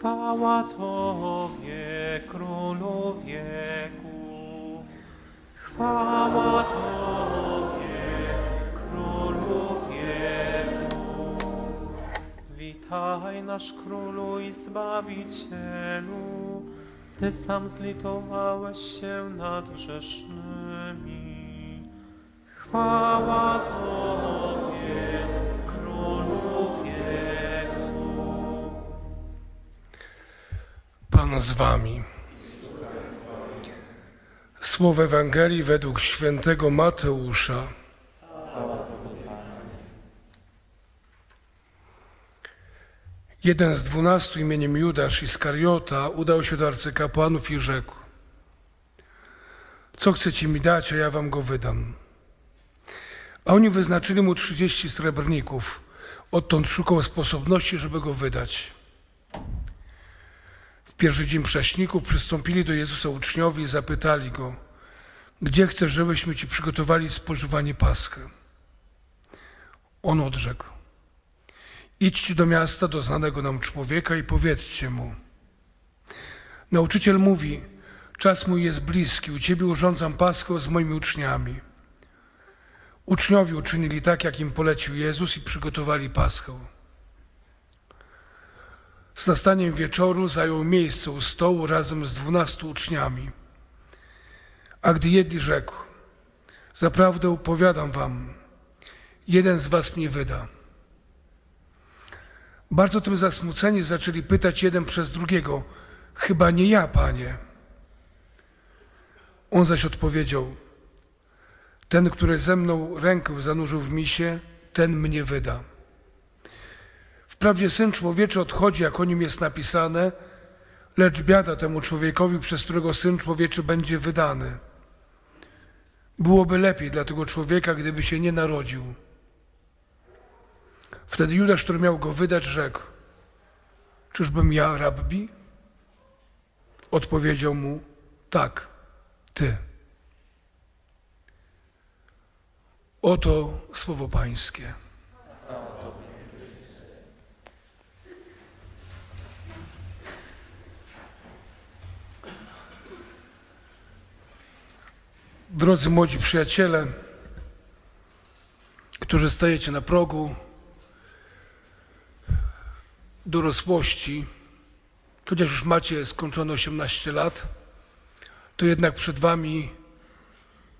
Chwała Tobie, Królu wieku. Chwała Tobie, Królu wieku. Witaj nasz Królu i Zbawicielu, Ty sam zlitowałeś się nad grzesznymi. Chwała Pan z wami. Słowo Ewangelii według świętego Mateusza. Jeden z dwunastu imieniem Judasz Iskariota udał się do arcykapłanów i rzekł: Co chcecie mi dać, a ja wam go wydam. A oni wyznaczyli mu trzydzieści srebrników. Odtąd szukał sposobności, żeby go wydać. Pierwszy dzień prześniku przystąpili do Jezusa uczniowie i zapytali go, gdzie chcesz, żebyśmy ci przygotowali spożywanie Paschy? On odrzekł, idźcie do miasta, do znanego nam człowieka i powiedzcie mu. Nauczyciel mówi, czas mój jest bliski, u ciebie urządzam Paschę z moimi uczniami. Uczniowie uczynili tak, jak im polecił Jezus i przygotowali Paschę. Z nastaniem wieczoru zajął miejsce u stołu razem z dwunastu uczniami. A gdy jedli, rzekł: Zaprawdę opowiadam wam, jeden z was mnie wyda. Bardzo tym zasmuceni zaczęli pytać jeden przez drugiego: Chyba nie ja, panie. On zaś odpowiedział: Ten, który ze mną rękę zanurzył w misie, ten mnie wyda. Wprawdzie Syn Człowieczy odchodzi, jak o nim jest napisane, lecz biada temu człowiekowi, przez którego Syn Człowieczy będzie wydany. Byłoby lepiej dla tego człowieka, gdyby się nie narodził. Wtedy Judasz, który miał go wydać, rzekł: Czyżbym ja, rabbi? Odpowiedział mu: Tak, ty. Oto słowo Pańskie. Drodzy młodzi przyjaciele, którzy stajecie na progu dorosłości, chociaż już macie skończone 18 lat, to jednak przed Wami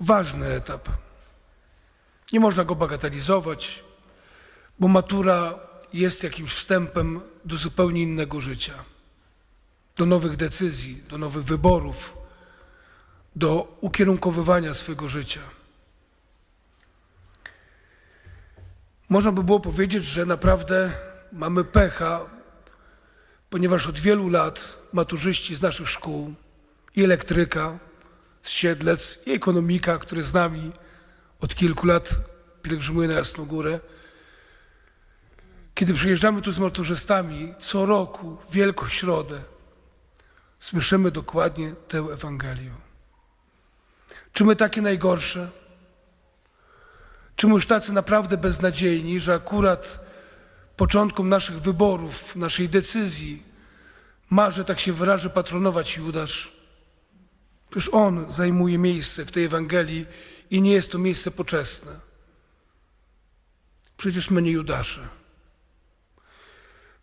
ważny etap. Nie można go bagatelizować, bo matura jest jakimś wstępem do zupełnie innego życia, do nowych decyzji, do nowych wyborów do ukierunkowywania swego życia. Można by było powiedzieć, że naprawdę mamy pecha, ponieważ od wielu lat maturzyści z naszych szkół, i elektryka z Siedlec, i ekonomika, który z nami od kilku lat pielgrzymuje na Jasną Górę, kiedy przyjeżdżamy tu z maturzystami, co roku, w Wielką Środę, słyszymy dokładnie tę Ewangelię. Czy my takie najgorsze? Czy my już tacy naprawdę beznadziejni, że akurat początkiem naszych wyborów, naszej decyzji ma, że tak się wyrażę, patronować Judasz? Przecież on zajmuje miejsce w tej Ewangelii i nie jest to miejsce poczesne. Przecież my nie Judasze.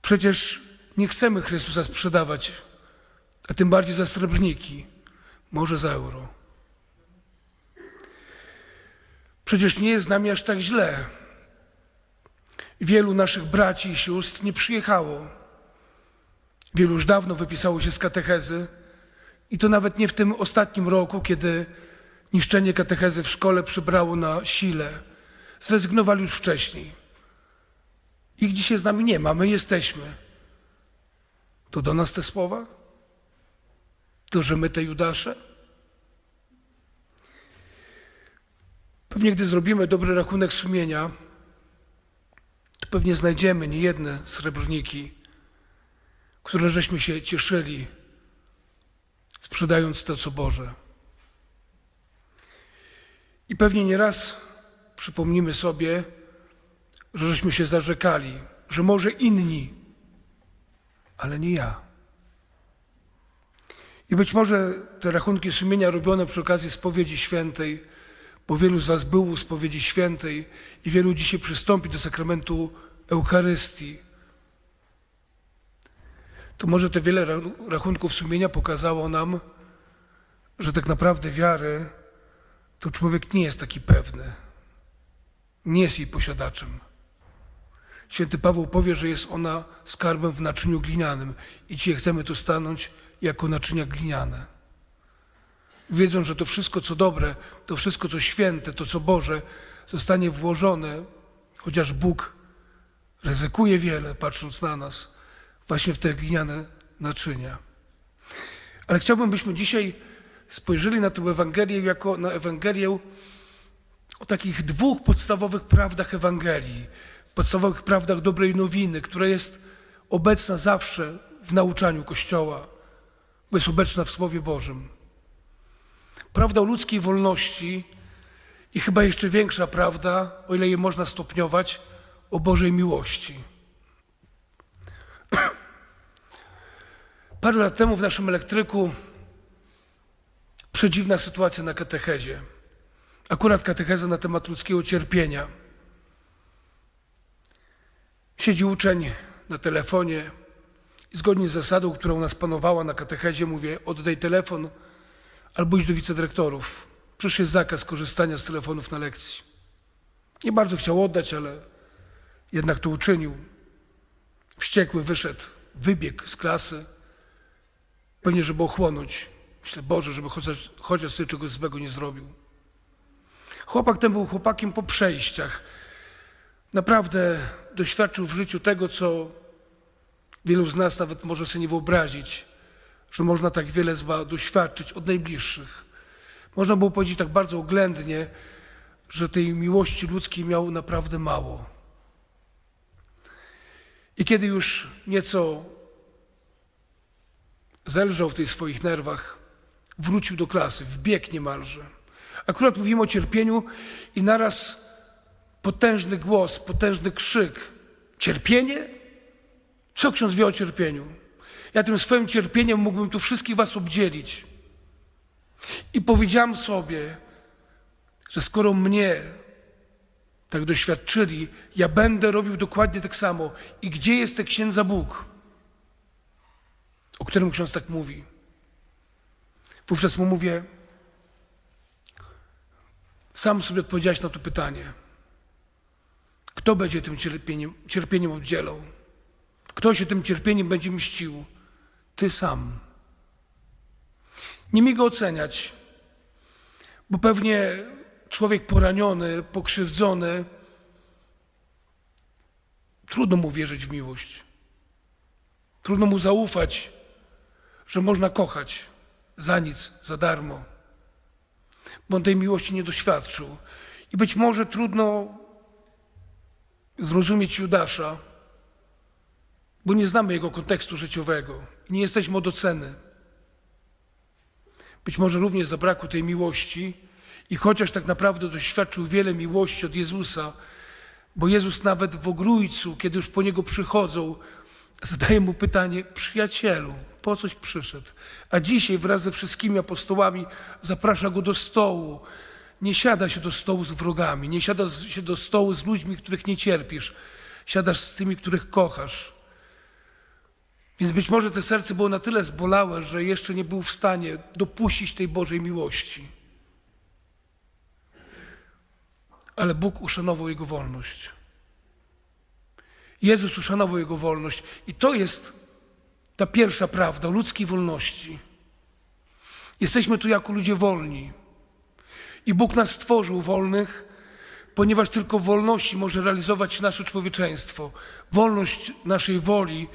Przecież nie chcemy Chrystusa sprzedawać, a tym bardziej za srebrniki, może za euro. Przecież nie jest z nami aż tak źle. Wielu naszych braci i sióstr nie przyjechało. Wielu już dawno wypisało się z katechezy i to nawet nie w tym ostatnim roku, kiedy niszczenie katechezy w szkole przybrało na sile. Zrezygnowali już wcześniej. Ich dzisiaj z nami nie ma, my jesteśmy. To do nas te słowa? To, że my te Judasze? Pewnie gdy zrobimy dobry rachunek sumienia, to pewnie znajdziemy niejedne srebrniki, które żeśmy się cieszyli, sprzedając to, co Boże. I pewnie nieraz przypomnimy sobie, że żeśmy się zarzekali, że może inni, ale nie ja. I być może te rachunki sumienia robione przy okazji spowiedzi świętej, bo wielu z Was było u spowiedzi świętej i wielu dzisiaj przystąpi do sakramentu Eucharystii, to może te wiele ra- rachunków sumienia pokazało nam, że tak naprawdę wiary to człowiek nie jest taki pewny, nie jest jej posiadaczem. Święty Paweł powie, że jest ona skarbem w naczyniu glinianym i dzisiaj chcemy tu stanąć jako naczynia gliniane. Wiedząc, że to wszystko, co dobre, to wszystko, co święte, to, co Boże, zostanie włożone, chociaż Bóg ryzykuje wiele, patrząc na nas, właśnie w te gliniane naczynia. Ale chciałbym, byśmy dzisiaj spojrzeli na tę Ewangelię jako na Ewangelię o takich dwóch podstawowych prawdach Ewangelii, podstawowych prawdach dobrej nowiny, która jest obecna zawsze w nauczaniu Kościoła, bo jest obecna w Słowie Bożym. Prawda o ludzkiej wolności i chyba jeszcze większa prawda, o ile je można stopniować, o Bożej miłości. Parę lat temu w naszym elektryku przedziwna sytuacja na katechezie. Akurat katecheza na temat ludzkiego cierpienia. Siedzi uczeń na telefonie i zgodnie z zasadą, która u nas panowała na katechezie, mówię: oddaj telefon albo idź do wicedyrektorów. Przecież jest zakaz korzystania z telefonów na lekcji. Nie bardzo chciał oddać, ale jednak to uczynił. Wściekły wyszedł, wybiegł z klasy, pewnie żeby ochłonąć. Myślę, Boże, żeby chociaż, chociaż sobie czegoś złego nie zrobił. Chłopak ten był chłopakiem po przejściach. Naprawdę doświadczył w życiu tego, co wielu z nas nawet może sobie nie wyobrazić, że można tak wiele zła doświadczyć od najbliższych. Można było powiedzieć tak bardzo oględnie, że tej miłości ludzkiej miał naprawdę mało. I kiedy już nieco zelżał w tych swoich nerwach, wrócił do klasy, wbiegł niemalże. Akurat mówimy o cierpieniu i naraz potężny głos, potężny krzyk. Cierpienie? Co ksiądz wie o cierpieniu? Ja tym swoim cierpieniem mógłbym tu wszystkich was obdzielić. I powiedziałem sobie, że skoro mnie tak doświadczyli, ja będę robił dokładnie tak samo. I gdzie jest ten księdza Bóg, o którym ksiądz tak mówi? Wówczas mu mówię, sam sobie odpowiedziałeś na to pytanie. Kto będzie tym cierpieniem, cierpieniem oddzielał? Kto się tym cierpieniem będzie mścił? Ty sam. Nie mi go oceniać, bo pewnie człowiek poraniony, pokrzywdzony, trudno mu wierzyć w miłość. Trudno mu zaufać, że można kochać za nic, za darmo, bo on tej miłości nie doświadczył. I być może trudno zrozumieć Judasza, bo nie znamy jego kontekstu życiowego i nie jesteśmy od oceny. Być może również zabrakło tej miłości i chociaż tak naprawdę doświadczył wiele miłości od Jezusa, bo Jezus nawet w ogrójcu, kiedy już po Niego przychodzą, zadaje Mu pytanie, przyjacielu, po coś przyszedł? A dzisiaj wraz ze wszystkimi apostołami zaprasza Go do stołu. Nie siada się do stołu z wrogami, nie siada się do stołu z ludźmi, których nie cierpisz. Siadasz z tymi, których kochasz. Więc być może te serce było na tyle zbolałe, że jeszcze nie był w stanie dopuścić tej Bożej miłości. Ale Bóg uszanował jego wolność. Jezus uszanował jego wolność. I to jest ta pierwsza prawda ludzkiej wolności. Jesteśmy tu jako ludzie wolni. I Bóg nas stworzył wolnych, ponieważ tylko w wolności może realizować nasze człowieczeństwo. Wolność naszej woli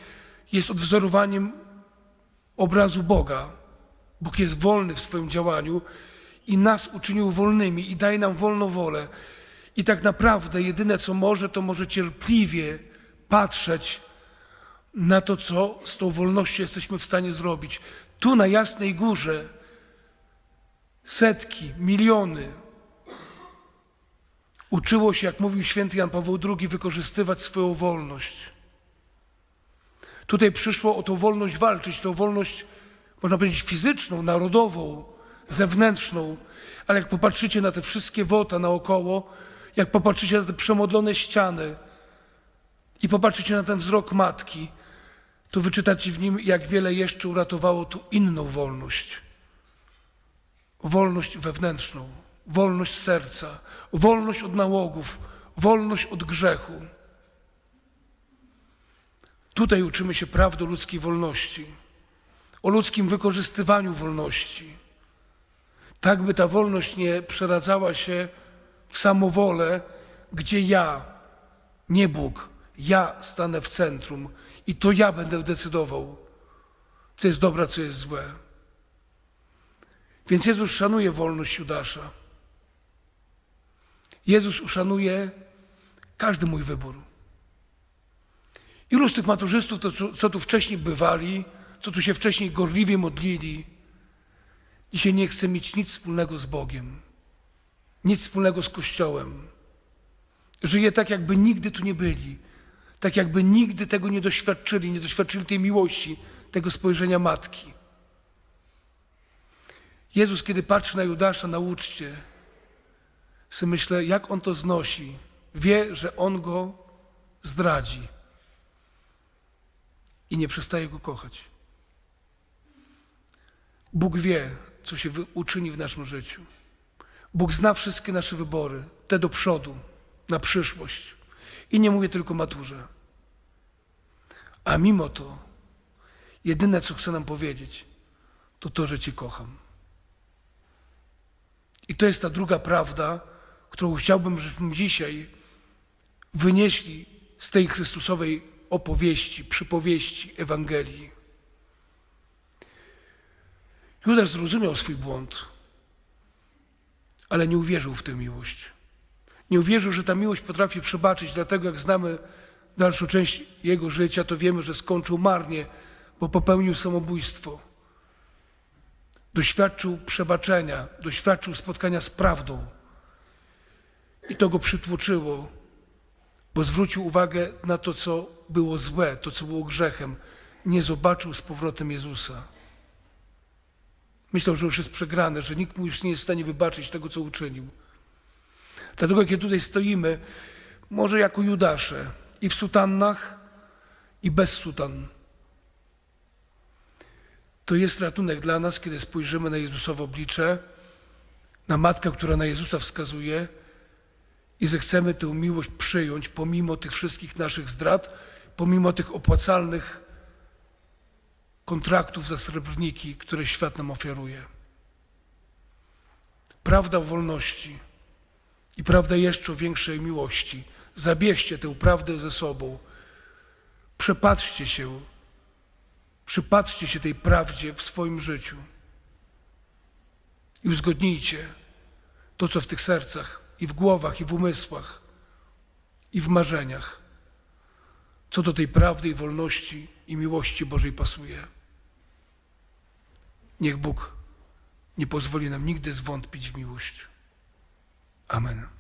jest odwzorowaniem obrazu Boga. Bóg jest wolny w swoim działaniu i nas uczynił wolnymi i daje nam wolną wolę. I tak naprawdę jedyne co może, to może cierpliwie patrzeć na to, co z tą wolnością jesteśmy w stanie zrobić. Tu na Jasnej Górze setki, miliony uczyło się, jak mówił święty Jan Paweł II, wykorzystywać swoją wolność. Tutaj przyszło o tą wolność walczyć, tą wolność można powiedzieć fizyczną, narodową, zewnętrzną, ale jak popatrzycie na te wszystkie wota naokoło, jak popatrzycie na te przemodlone ściany i popatrzycie na ten wzrok matki, to wyczytacie w nim, jak wiele jeszcze uratowało tu inną wolność. Wolność wewnętrzną, wolność serca, wolność od nałogów, wolność od grzechu. Tutaj uczymy się prawdy o ludzkiej wolności, o ludzkim wykorzystywaniu wolności. Tak, by ta wolność nie przeradzała się w samowolę, gdzie ja, nie Bóg, ja stanę w centrum i to ja będę decydował, co jest dobre, co jest złe. Więc Jezus szanuje wolność Judasza. Jezus uszanuje każdy mój wybór. Ilu z tych maturzystów, to, co, tu wcześniej bywali, co tu się wcześniej gorliwie modlili, dzisiaj nie chce mieć nic wspólnego z Bogiem, nic wspólnego z Kościołem. Żyje tak, jakby nigdy tu nie byli, tak jakby nigdy tego nie doświadczyli, nie doświadczyli tej miłości, tego spojrzenia matki. Jezus, kiedy patrzy na Judasza na uczcie, sobie myślę, jak on to znosi. Wie, że on go zdradzi i nie przestaje go kochać. Bóg wie, co się uczyni w naszym życiu. Bóg zna wszystkie nasze wybory, te do przodu, na przyszłość. I nie mówię tylko maturze. A mimo to, jedyne, co chcę nam powiedzieć, to to, że Cię kocham. I to jest ta druga prawda, którą chciałbym, żebyśmy dzisiaj wynieśli z tej Chrystusowej opowieści, przypowieści, Ewangelii. Judasz zrozumiał swój błąd, ale nie uwierzył w tę miłość. Nie uwierzył, że ta miłość potrafi przebaczyć, dlatego jak znamy dalszą część jego życia, to wiemy, że skończył marnie, bo popełnił samobójstwo. Doświadczył przebaczenia, doświadczył spotkania z prawdą. I to go przytłoczyło, bo zwrócił uwagę na to, co było złe, to, co było grzechem. Nie zobaczył z powrotem Jezusa. Myślał, że już jest przegrany, że nikt mu już nie jest w stanie wybaczyć tego, co uczynił. Dlatego, kiedy tutaj stoimy, może jako Judasze, i w sutannach, i bez sutan, to jest ratunek dla nas, kiedy spojrzymy na Jezusowe oblicze, na Matkę, która na Jezusa wskazuje i zechcemy tę miłość przyjąć pomimo tych wszystkich naszych zdrad, pomimo tych opłacalnych kontraktów za srebrniki, które świat nam ofiaruje. Prawda wolności i prawda jeszcze większej miłości. Zabierzcie tę prawdę ze sobą. Przepatrzcie się, przypatrzcie się tej prawdzie w swoim życiu i uzgodnijcie to, co w tych sercach i w głowach, i w umysłach, i w marzeniach, co do tej prawdy i wolności i miłości Bożej pasuje. Niech Bóg nie pozwoli nam nigdy zwątpić w miłość. Amen.